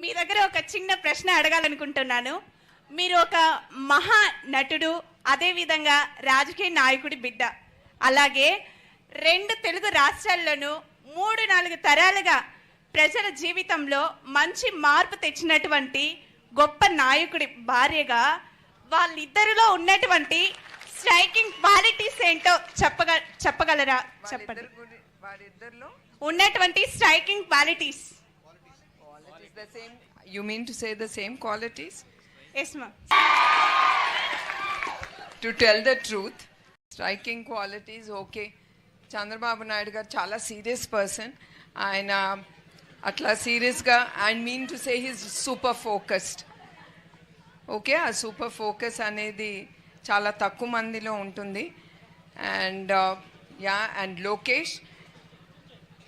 మీ దగ్గర ఒక చిన్న ప్రశ్న అడగాలనుకుంటున్నాను. మీరు ఒక మహా నటుడు అదేవిధంగా రాజకీయ నాయకుడి బిడ్డ. అలాగే రెండు తెలుగు రాష్ట్రాల్లోనూ మూడు నాలుగు తరాలుగా ప్రజల జీవితంలో మంచి మార్పు తెచ్చినటువంటి గొప్ప నాయకుడి భార్యగా వాళ్ళిద్దరిలో ఉన్నటువంటి స్ట్రైకింగ్ క్వాలిటీస్ ఏంటో చెప్పగ చెప్పగలరా? చెప్పండి. వారిద్దరిలో ఉన్నటువంటి striking qualities same. You mean to say the same qualities? Yes ma'am to tell the truth striking qualities okay. Chandrababu Naidu garu చాలా సీరియస్ పర్సన్ ఆయన అట్లా సీరియస్గా I mean to say his super focused okay ఆ super focus అనేది చాలా తక్కువ మందిలో ఉంటుంది. And yeah and Lokesh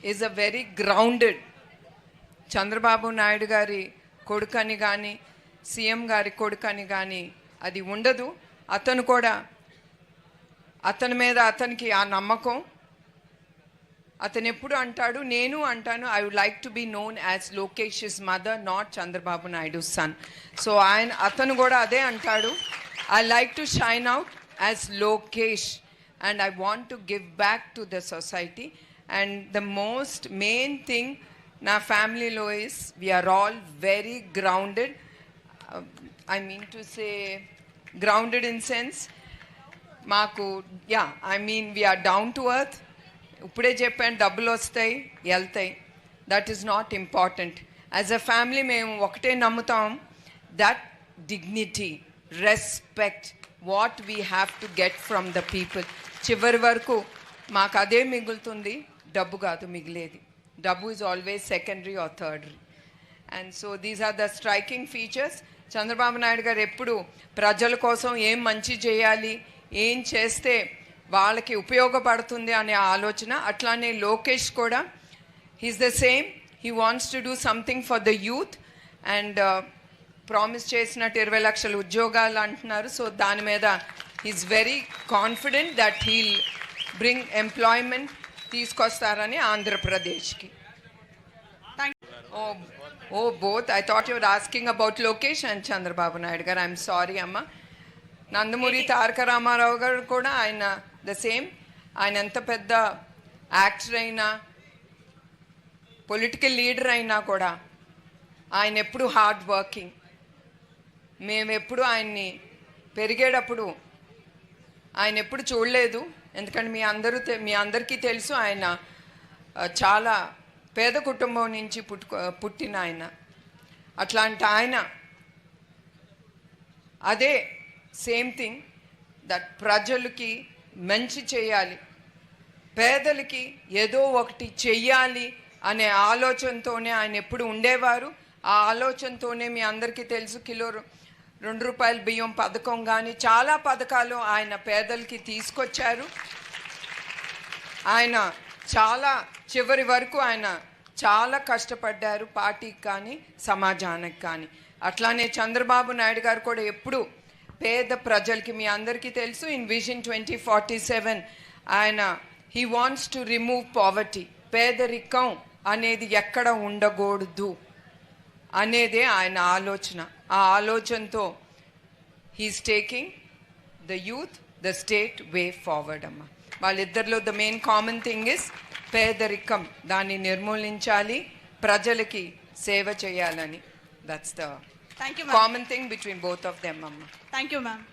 is a very grounded Chandrababu Naidu గారి కొడుకని కానీ సీఎం గారి కొడుకని కానీ అది ఉండదు అతను కూడా అతని మీద అతనికి ఆ నమ్మకం అతను ఎప్పుడు అంటాడు నేను అంటాను I would like to be known as Lokesh his mother not Chandrababu Naidu son so ఆయన అతను కూడా అదే అంటాడు I like to shine out as Lokesh and I want to give back to the society and the most main thing నా ఫ్యామిలీలో is we are all very grounded I mean to say grounded in sense మాకు yeah I mean we are down to earth ఇప్పుడే చెప్పాను డబ్బులు వస్తాయి వెళ్తాయి that is not important as a family మేము ఒకటే నమ్ముతాం that dignity respect what we have to get from the people చివరి వరకు మాకు అదే మిగులుతుంది డబ్బు కాదు మిగిలేది. డబ్బు is always secondary or thirdary and so these are the striking features Chandrababu Naidu garu ఎప్పుడు ప్రజల కోసం ఏం మంచి చేయాలి ఏం చేస్తే వాళ్ళకి ఉపయోగపడుతుంది అనే ఆలోచన. అట్లానే లోకేష్ కూడా he's the same he wants to do something for the youth and promise చేసినట్టు ఇరవై లక్షల ఉద్యోగాలు అంటున్నారు. సో దాని మీద he's very confident that he'll bring employment తీసుకొస్తారని ఆంధ్రప్రదేశ్కి. Both. I thought you were asking about Lokesh and Chandrababu Naidu garu. I'm sorry, అమ్మ. నందమూరి తారక రామారావు గారు కూడా ఆయన ద సేమ్ ఆయన ఎంత పెద్ద యాక్టర్ అయినా పొలిటికల్ లీడర్ అయినా కూడా ఆయన ఎప్పుడు హార్డ్ వర్కింగ్ మేము ఎప్పుడు ఆయన్ని పెరిగేటప్పుడు ఆయన ఎప్పుడు చూడలేదు. ఎందుకంటే మీ అందరూ తె- మీ అందరికీ తెలుసు ఆయన చాలా పేద కుటుంబం నుంచి పుట్టుకో పుట్టిన ఆయన. అట్లాంటి ఆయన అదే సేమ్ థింగ్ దట్ ప్రజలకి మంచి చేయాలి. పేదలకి ఏదో ఒకటి చెయ్యాలి అనే ఆలోచనతోనే ఆయన ఎప్పుడు ఉండేవారు. ఆ ఆలోచనతోనే మీ అందరికీ తెలుసు కిలో రెండు రూపాయల బియ్యం పథకం కానీ చాలా పథకాలు ఆయన పేదలకి తీసుకొచ్చారు. ఆయన చాలా చివరి వరకు ఆయన చాలా కష్టపడ్డారు పార్టీకి కానీ సమాజానికి కానీ. అట్లానే చంద్రబాబు నాయుడు గారు కూడా ఎప్పుడు పేద ప్రజలకి మీ అందరికీ తెలుసు in vision twenty forty seven ఆయన he wants to remove poverty పేదరికం అనేది ఎక్కడ ఉండకూడదు అనేదే ఆయన ఆలోచన. ఆ ఆలోచనతో he's taking the youth the state way forward అమ్మ వాళ్ళిద్దరిలో the main common thing is పేదరికం దాన్ని నిర్మూలించాలి ప్రజలకి సేవ చేయాలని that's the thank you ma'am common thing between both of them అమ్మ థ్యాంక్ యూ మ్యామ్